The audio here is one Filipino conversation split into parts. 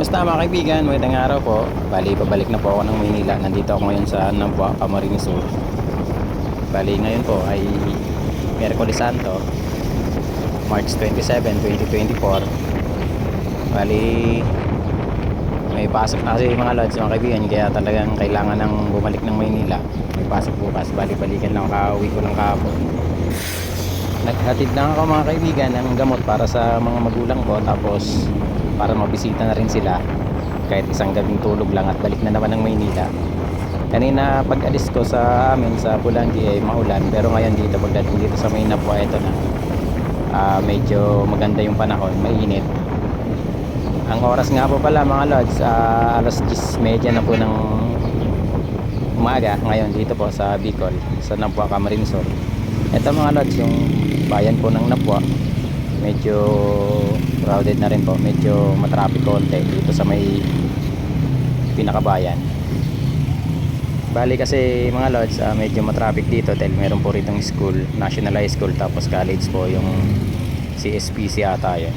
Kumusta mga kaibigan? Magandang araw po. Bali, pabalik na po ako ng Maynila. Nandito ako ngayon sa Nambua, Camarines Sur. Bali, ngayon po ay Miyerkules Santo, March 27, 2024. Bali, may pasok na kasi mga lods, mga kaibigan. Kaya talagang kailangan ng bumalik ng Maynila. May pasok bukas. Bali, balikan lang kauwi ko lang kahapon. Naghatid lang ako mga kaibigan ng gamot para sa mga magulang ko. Tapos, para mabisita na rin sila kahit isang gabing tulog lang at balik na naman ng Maynila. Kanina pag alis ko sa amin sa Pulangi ay maulan pero ngayon dito pagdating dito sa Maynapua ito na. Ah, medyo maganda yung panahon mainit. Ang oras nga po pala mga lods ah, alas 10.30 na po ng umaga ngayon dito po sa Bicol sa Napua Camarinesor ito mga lods yung bayan po ng Napua. Medyo crowded na rin po. Medyo matraffic konti dito sa may pinakabayan. Bali kasi mga lods ah, medyo matraffic dito dahil meron po ritong school national high school tapos college po yung CSPC ata yun.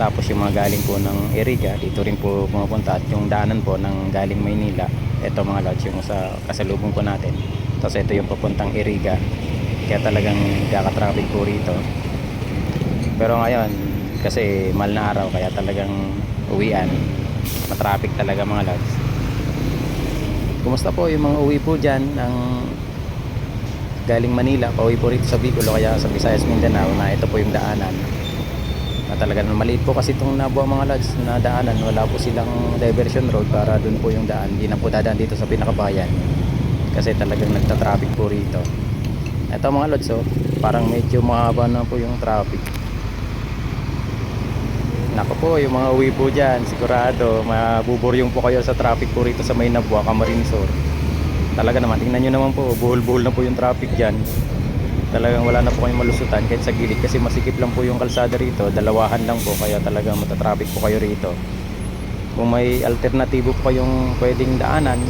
Tapos yung mga galing po ng Eriga dito rin po pumupunta at yung daanan po ng galing Maynila ito mga lods yung sa kasalubong po natin. Tapos ito yung papuntang Eriga kaya talagang kaka-traffic po rito. Pero ngayon, kasi mal na araw kaya talagang uwian. Matraffic talaga mga lads. Kumusta po yung mga uwi po dyan ng galing Manila, pauwi po rito sa Bicol kaya sa Visayas Mindanao na ito po yung daanan. Na talagang maliit po kasi itong nabuha mga lads na daanan. Wala po silang diversion road para dun po yung daan. Hindi na po dadaan dito sa pinakabayan. Kasi talagang nagta-traffic po rito. Ito mga lods oh, parang medyo mahaba na po yung traffic. Nako po, yung mga uwi po dyan, sigurado, mabuburyong po kayo sa traffic po rito sa may Nabua, Camarinesor. Talaga naman, tingnan nyo naman po, buhol-buhol na po yung traffic dyan. Talagang wala na po kayong malusutan kahit sa gilid kasi masikip lang po yung kalsada rito, dalawahan lang po, kaya talagang matatraffic po kayo rito. Kung may alternatibo po kayong pwedeng daanan,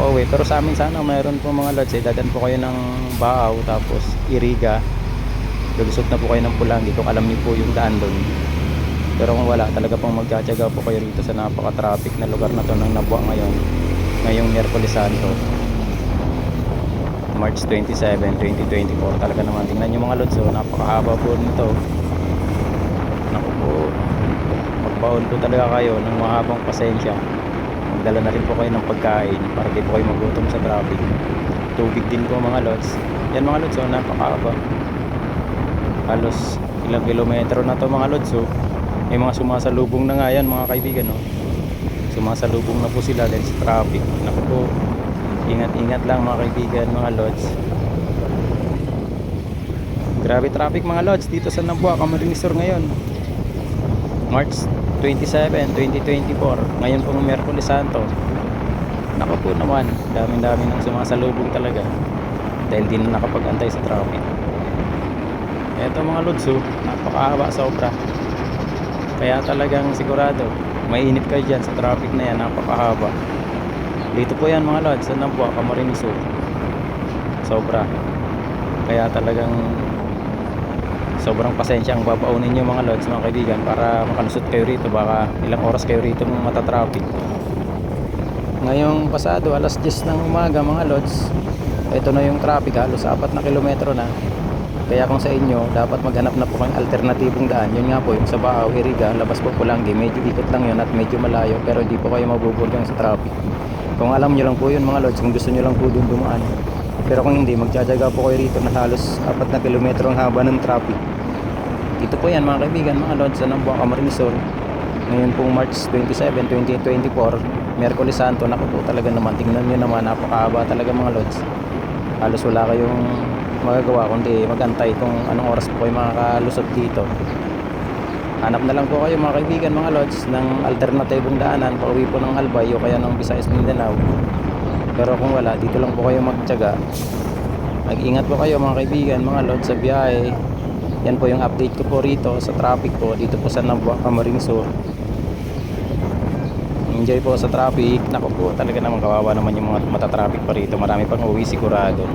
pauwi. Pero sa amin sana mayroon po mga lods, eh, dadan po kayo ng Baaw, tapos Iriga, lulusot na po kayo ng Pulangi kung alam niyo po yung daan doon pero kung wala talaga pong magtsatsaga po kayo rito sa napaka-traffic na lugar na to ng Nabua ngayon ngayong Miyerkules Santo March 27, 2024 talaga naman tingnan nyo mga lods napakahaba po nito. Naku po magbaon po talaga kayo ng mahabang pasensya. Magdala na rin po kayo ng pagkain para di po kayo magutom sa traffic. Tubig din po mga lods. Yan mga lods oh, napakahaba. Halos ilang kilometro na to mga lods oh may mga sumasalubong na nga yan mga kaibigan no? sumasalubong na po sila dahil sa traffic. Naku po ingat ingat lang mga kaibigan mga lods. Grabe traffic mga lods. Dito sa Nambua Camarinesor ngayon. March 27, 2024 ngayon pong Merkulis Santo. Naku po naman daming dami nang sumasalubong talaga. Dahil di na nakapag-antay sa traffic. Eto mga lods oh, napakahaba sobra kaya talagang sigurado, mainit kayo dyan sa traffic na yan, napakahaba. Dito po yan mga lods, sa Nambua, Camarines Sur. Sobra. Kaya talagang sobrang pasensya ang babaunin nyo mga lods, mga kaibigan, para makalusot kayo rito. Baka ilang oras kayo rito matatraffic. Ngayong pasado, alas 10 ng umaga mga lods, ito na yung traffic, halos 4 na kilometro na. Kaya kung sa inyo, dapat maghanap na po kayong alternatibong daan. Yun nga po, yung sa Baaw, Iriga, labas po Pulangi. Medyo ikot lang yun at medyo malayo pero hindi po kayo mabuburgang sa traffic. Kung alam nyo lang po yun mga lods, kung gusto nyo lang po dun dumaan. Pero kung hindi, magtsatsaga po kayo rito na halos 4 na kilometro ang haba ng traffic. Dito po yan mga kaibigan, mga lods, sa Nambua, Camarinesor. Ngayon pong March 27, 2024, Merkulis Santo, naku po talaga naman. Tingnan nyo naman, napakahaba talaga mga lods. Halos wala kayong magagawa kundi magantay kung anong oras po kayo makakalusot dito. Hanap na lang po kayo mga kaibigan mga lods ng alternatibong daanan pauwi po ng Albay o kaya ng Visayas Mindanao. Pero kung wala dito lang po kayo magtyaga. Mag-ingat po kayo mga kaibigan mga lods sa biyahe. Yan po yung update ko po rito sa traffic po dito po sa Nambua Camarines Sur. Enjoy po sa traffic. Nako po talaga naman kawawa naman yung mga matatraffic pa rito. Marami pang uwi sigurado